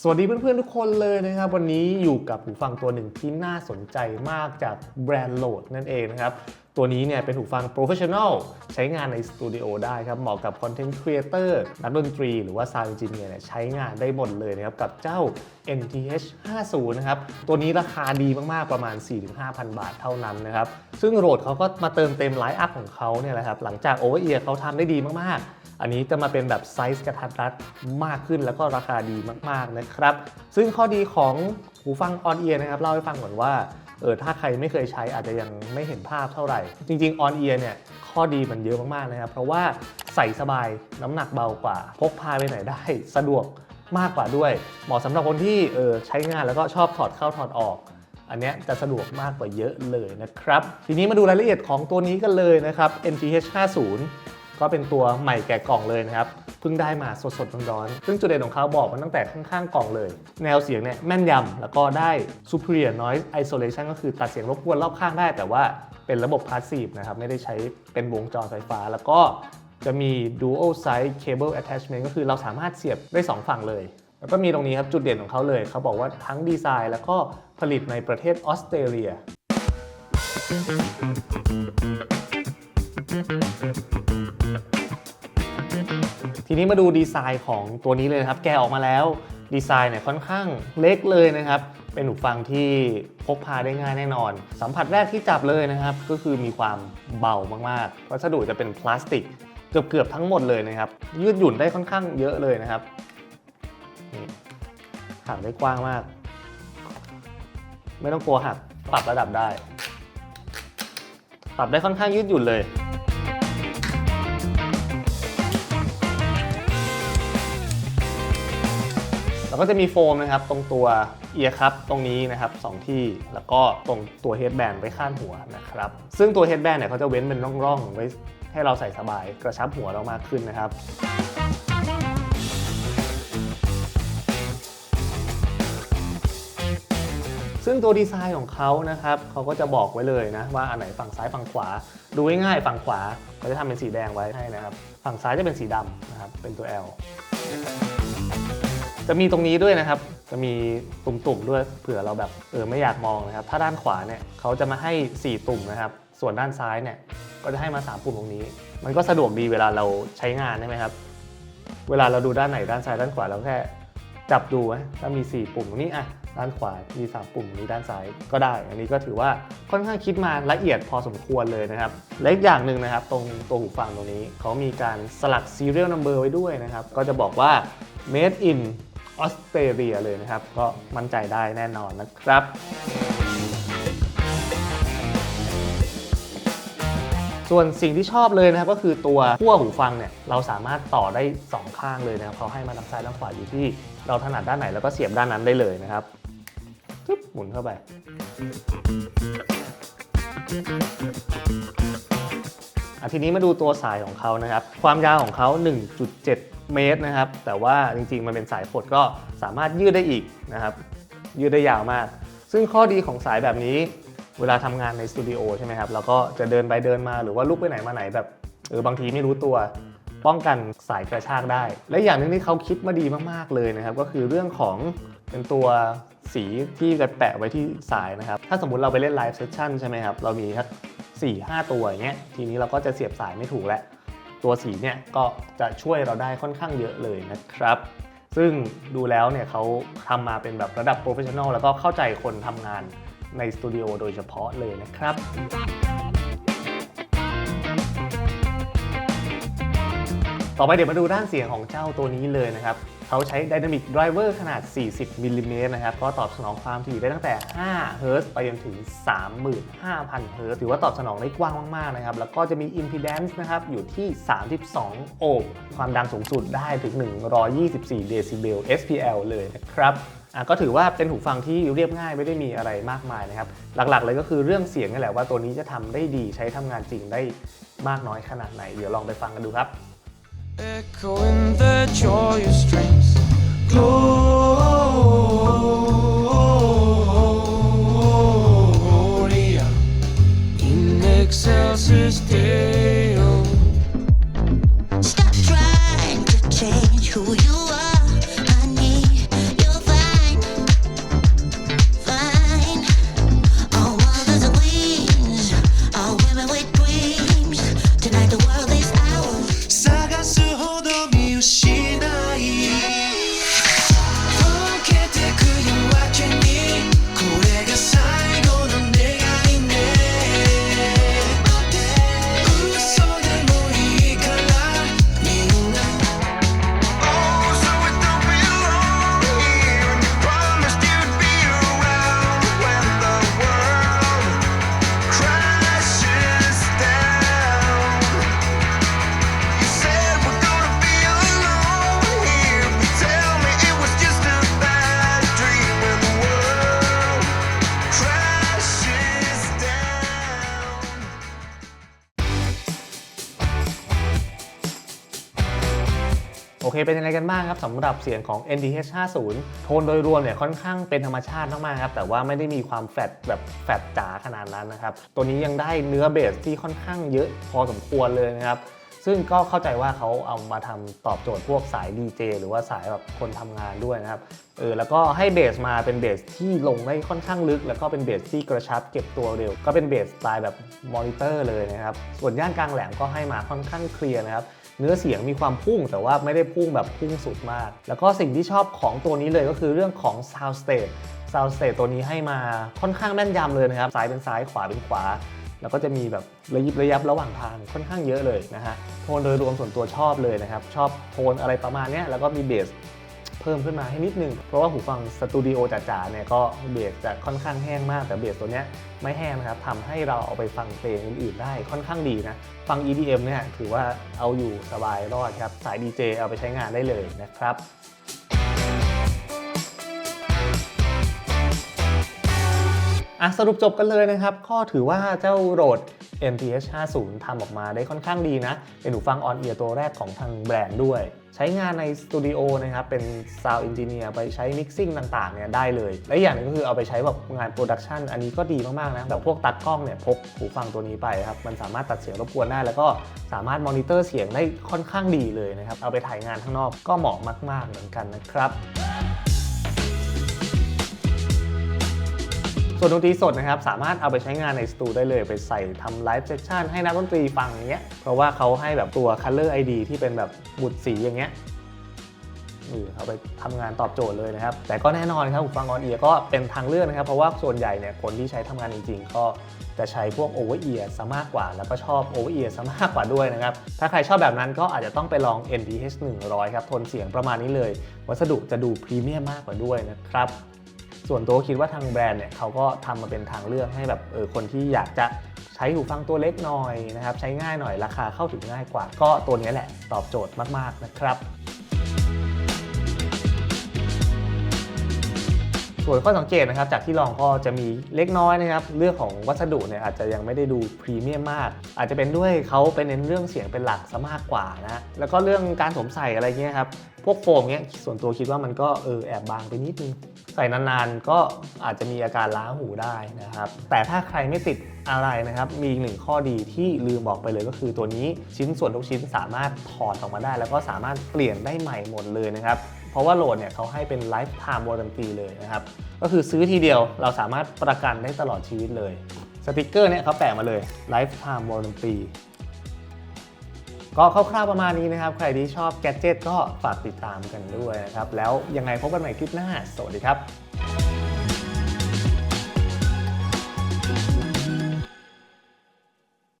สวัสดีเพื่อนๆ ทุกคนเลยนะครับ วันนี้อยู่กับหูฟังตัวหนึ่งที่น่าสนใจมากจากแบรนด์โหลดนั่นเองนะครับ ตัวนี้เนี่ยเป็นหูฟัง Professional ใช้งานในสตูดิโอได้ครับ เหมาะกับคอนเทนต์ครีเอเตอร์นักดนตรีหรือว่า Sound Engineer เนี่ยใช้งานได้หมดเลยนะครับ กับเจ้า NTH 50นะครับ ตัวนี้ราคาดีมาก ๆ ประมาณ 4-5,000 บาทเท่านั้นนะครับ ซึ่งโหลดเขาก็มาเติมเต็มไลฟ์อัพของเขาเนี่ยแหละครับหลังจาก Over Ear เอียร์เขาทำได้ดีมากๆอันนี้จะมาเป็นแบบไซส์กระทัดรัดมากขึ้นแล้วก็ราคาดีมากๆนะครับ ซึ่งข้อดีของหูฟัง On Ear นะครับ เล่าให้ฟังก่อนว่า เออถ้าใครไม่เคยใช้อาจจะยังไม่เห็นภาพเท่าไหร่ จริงๆ On Ear เนี่ยข้อดีมันเยอะมากๆนะครับ เพราะว่าใส่สบายน้ำหนักเบากว่า พกพาไปไหนได้สะดวกมากกว่าด้วย เหมาะสำหรับคนที่เออใช้งานแล้วก็ชอบถอดเข้าถอดออก อันเนี้ยจะสะดวกมากกว่าเยอะเลยนะครับ ทีนี้มาดูรายละเอียดของตัวนี้กันเลยนะครับ NTH 50ก็เป็นตัวใหม่แกะกล่องเลยนะครับ พิ่งได้มาสดๆร้อนๆซึ่งจุดเด่นของเขาบอกมันตั้งแต่ข้างๆกล่องเลย แนวเสียงเนี่ยแม่นยำแล้วก็ได้ superior noise isolation ก็คือตัดเสียงรบกวนรอบข้างได้ แต่ว่าเป็นระบบ passive นะครับไม่ได้ใช้เป็นวงจรไฟฟ้า แล้วก็จะมี dual side cable attachment ก็คือเราสามารถเสียบได้ 2 ฝั่งเลยแล้วก็มีตรงนี้ครับจุดเด่นของเขาเลยเขาบอกว่าทั้งดีไซน์ แล้วก็ผลิตในประเทศออสเตรเลีย ทีนี้มาดูดีไซน์ของตัวนี้เลยนะครับ แกะออกมาแล้วดีไซน์เนี่ยค่อนข้างเล็กเลยนะครับ เป็นหูฟังที่พกพาได้ง่ายแน่นอน สัมผัสแรกที่จับเลยนะครับ ก็คือมีความเบามากๆวัสดุจะเป็นพลาสติกเกือบๆทั้งหมดเลยนะครับ ยืดหยุ่นได้ค่อนข้างเยอะเลยนะครับหักได้กว้างมาก ไม่ต้องกลัวหักปรับระดับได้ ปรับได้ค่อนข้างยืดหยุ่นเลย แล้วก็จะมีโฟมนะครับตรงตัวเอียร์คัพตรงนี้นะครับสองที่แล้วก็ตรงตัวเฮดแบนไว้ข้างหัวนะครับซึ่งตัวเฮดแบนเนี่ยเขาจะเว้นเป็นร่องๆไว้ให้เราใส่สบายกระชับหัวเรามากขึ้นนะครับซึ่งตัวดีไซน์ของเขานะครับเขาก็จะบอกไว้เลยนะว่าอันไหนฝั่งซ้ายฝั่งขวา ดูง่ายๆฝั่งขวาเขาจะทำเป็นสีแดงไว้ให้นะครับ ฝั่งซ้ายจะเป็นสีดำนะครับเป็นตัว L จะมีตรงนี้ด้วยนะครับ จะมีตุ่มๆด้วยเผื่อเราแบบเออไม่อยากมองนะครับ ถ้าด้านขวาเนี่ยเขาจะมาให้ 4 ตุ่มนะครับ ส่วนด้านซ้ายเนี่ยก็จะให้มา 3 ปุ่มตรงนี้ มันก็สะดวกดีเวลาเราใช้งานใช่ไหมครับ เวลาเราดูด้านไหนด้านซ้ายด้านขวาเราแค่จับดูนะถ้ามี 4 ปุ่มตรงนี้อะด้านขวา มี 3 ปุ่มนี้ด้านซ้ายก็ได้ อันนี้ก็ถือว่าค่อนข้างคิดมาละเอียดพอสมควรเลยนะครับ และอีกอย่างหนึ่งนะครับ ตรงตัวหูฟังตรงนี้ เขามีการสลัก serial number ไว้ด้วยนะครับ ก็จะบอกว่า made in ออสเตรเลียเลยนะครับ ก็มั่นใจได้แน่นอนนะครับ ส่วนสิ่งที่ชอบเลยนะครับก็คือตัวขั้วหูฟังเนี่ยเราสามารถต่อได้ 2 ข้างเลยนะครับเขาให้มาทั้งซ้ายทั้งขวาอยู่ที่เราถนัดด้านไหนแล้วก็เสียบด้านนั้นได้เลยนะครับปึ๊บหมุนเข้าไปอะทีนี้มาดูตัวสายของเขานะครับ ความยาวของเขา 1.7 เมตรนะครับ แต่ว่าจริงๆ มันเป็นสายฝดก็สามารถยืดได้อีกนะครับ ยืดได้ยาวมาก ซึ่งข้อดีของสายแบบนี้ เวลาทำงานในสตูดิโอใช่ไหมครับเราก็จะเดินไปเดินมาหรือว่าลุกไปไหนมาไหนแบบเออบางทีไม่รู้ตัวป้องกันสายกระชากได้ และอย่างหนึงที่เขาคิดมาดีมากๆเลยนะครับ ก็คือเรื่องของเป็นตัวสีที่จะแปะไว้ที่สายนะครับ ถ้าสมมติเราไปเล่นไลฟ์เซสชั่นใช่ไหมครับ เรามีทัก4 5ตัวอย่างเงี้ย ทีนี้เราก็จะเสียบสายไม่ถูกแล้ว ตัวสีเนี่ยก็จะช่วยเราได้ค่อนข้างเยอะเลยนะครับ ซึ่งดูแล้วเนี่ยเขาทำมาเป็นแบบระดับโปรเฟชชั่นอลแล้วก็เข้าใจคนทำงานในสตูดิโอโดยเฉพาะเลยนะครับ ต่อไปเดี๋ยวมาดูด้านเสียงของเจ้าตัวนี้เลยนะครับเขาใช้ Dynamic Driver ขนาด 40มิลลิเมตรนะครับ ก็ตอบสนองความถี่ได้ตั้งแต่5เฮิร์ตซ์ไปจนถึง 35,000เฮิร์ตซ์ถือว่าตอบสนองได้กว้างมากๆนะครับ แล้วก็จะมี Impedance นะครับ อยู่ที่ 32 โอห์มความดังสูงสุดได้ถึง 124 เดซิเบล SPL เลยนะครับก็ถือว่าเป็นหูฟังที่เรียบง่ายไม่ได้มีอะไรมากมายนะครับ หลักๆ เลยก็คือเรื่องเสียงนี่แหละว่าตัวนี้จะทำได้ดีใช้ทำงานจริงได้มากน้อยขนาดไหน เดี๋ยวลองไปฟังกันดูครับ Echoing the joyous strains. Gloria in excelsis Deo. เคเป็นยังไงกันบ้างครับสำหรับเสียงของ NDH 50โทนโดยรวมเนี่ยค่อนข้างเป็นธรรมชาติมากๆครับแต่ว่าไม่ได้มีความแฟดแบบแฟดจ๋าขนาดนั้นนะครับตัวนี้ยังได้เนื้อเบสที่ค่อนข้างเยอะพอสมควรเลยนะครับซึ่งก็เข้าใจว่าเขาเอามาทำตอบโจทย์พวกสายดีเจหรือว่าสายแบบคนทำงานด้วยนะครับเออแล้วก็ให้เบสมาเป็นเบสที่ลงได้ค่อนข้างลึก แล้วก็เป็นเบสที่กระชับเก็บตัวเร็ว ก็เป็นเบสสไตล์แบบมอนิเตอร์เลยนะครับส่วนย่านกลางแหลมก็ให้มาค่อนข้างเคลียร์นะครับ เนื้อเสียงมีความพุ่งแต่ว่าไม่ได้พุ่งแบบพุ่งสุดมาก แล้วก็สิ่งที่ชอบของตัวนี้เลยก็คือเรื่องของ sound stage sound stage ตัวนี้ให้มาค่อนข้างแม่นยำเลยนะครับ ซ้ายเป็นซ้ายขวาเป็นขวา แล้วก็จะมีแบบระยิบระยับระหว่างทางค่อนข้างเยอะเลยนะฮะ โทนโดยรวมส่วนตัวชอบเลยนะครับ ชอบโทนอะไรประมาณนี้แล้วก็มีเบส พิ่มขึ้นมาให้นิดนึง เพราะว่าหูฟังสตูดิโอจ๋าๆเนี่ยก็เบสจะค่อนข้างแห้งมาก แต่เบสตัวเนี้ยไม่แห้งนะครับทำให้เราเอาไปฟังเพลงอื่นๆได้ค่อนข้างดีนะ ฟัง EDM เนี่ยถือว่าเอาอยู่สบายรอดครับ สาย DJ เอาไปใช้งานได้เลยนะครับอะสรุปจบกันเลยนะครับก็ถือว่าเจ้าโรด MTH 50ทำออกมาได้ค่อนข้างดีนะ เป็นหูฟังออนเอียร์ตัวแรกของทางแบรนด์ด้วย ใช้งานในสตูดิโอนะครับ เป็น Sound Engineer ไปใช้ Mixing ต่างๆเนี่ยได้เลย และอย่างหนึงก็คือเอาไปใช้แบบงานโปรดักชันอันนี้ก็ดีมากๆนะแบบพวกตัดกล้องเนี่ยพกหูฟังตัวนี้ไปครับ มันสามารถตัดเสียงรบกวนได้ แล้วก็สามารถมอนิเตอร์เสียงได้ค่อนข้างดีเลยนะครับ เอาไปถ่ายงานข้างนอกก็เหมาะมาก ๆเหมือนกันนะครับ วนดนตรีสดนะครับสามารถเอาไปใช้งานในสตูได้เลยไปใส่ทำไลฟ์เซสชันให้นักดนตรีฟังอย่างเงี้ยเพราะว่าเขาให้แบบตัว Color ID ที่เป็นแบบบุตรสีอย่างเงี้ยเออเอาไปทำงานตอบโจทย์เลยนะครับ แต่ก็แน่นอนครับหูฟังออนเอียก็เป็นทางเลือกนะครับ เพราะว่าส่วนใหญ่เนี่ยคนที่ใช้ทำงานจริงๆ ก็จะใช้พวกโอเวอร์เอียซะมากกว่า แล้วก็ชอบโอเวอร์เอียซะมากกว่าด้วยนะครับ ถ้าใครชอบแบบนั้นก็อาจจะต้องไปลอง NDH 100 ครับ ทนเสียงประมาณนี้เลย วัสดุจะดูพรีเมียมมากกว่าด้วยนะครับ ส่วนตัวคิดว่าทางแบรนด์เนี่ยเขาก็ทำมาเป็นทางเลือกให้แบบเออคนที่อยากจะใช้หูฟังตัวเล็กหน่อยนะครับ ใช้ง่ายหน่อยราคาเข้าถึงง่ายกว่า ก็ตัวนี้แหละตอบโจทย์มาก ๆ นะครับ ส่วนข้อสังเกตนะครับจากที่ลองก็จะมีเล็กน้อยนะครับเรื่องของวัสดุเนี่ยอาจจะยังไม่ได้ดูพรีเมียมมาก อาจจะเป็นด้วยเขาไปเน้นเรื่องเสียงเป็นหลักซะมากกว่านะแล้วก็เรื่องการสวมใส่อะไรเงี้ยครับพวกโฟมเนี้ยส่วนตัวคิดว่ามันก็เออแอบบางไปนิดนึงใส่นานๆก็อาจจะมีอาการล้าหูได้นะครับแต่ถ้าใครไม่ติดอะไรนะครับมีหนึ่งข้อดีที่ลืมบอกไปเลยก็คือตัวนี้ชิ้นส่วนทุกชิ้นสามารถถอดออกมาได้ แล้วก็สามารถเปลี่ยนได้ใหม่หมดเลยนะครับ ราะว่าโหลดเนี่ยเขาให้เป็น lifetime warranty เลยนะครับ ก็คือซื้อทีเดียวเราสามารถประกันได้ตลอดชีวิตเลย สติกเกอร์เนี่ยเขาแปะมาเลย lifetime warranty ก็คร่าวๆประมาณนี้นะครับ ใครที่ชอบแกจิตก็ฝากติดตามกันด้วยนะครับ แล้วยังไงพบกันใหม่คลิปหน้า สวัสดีครับ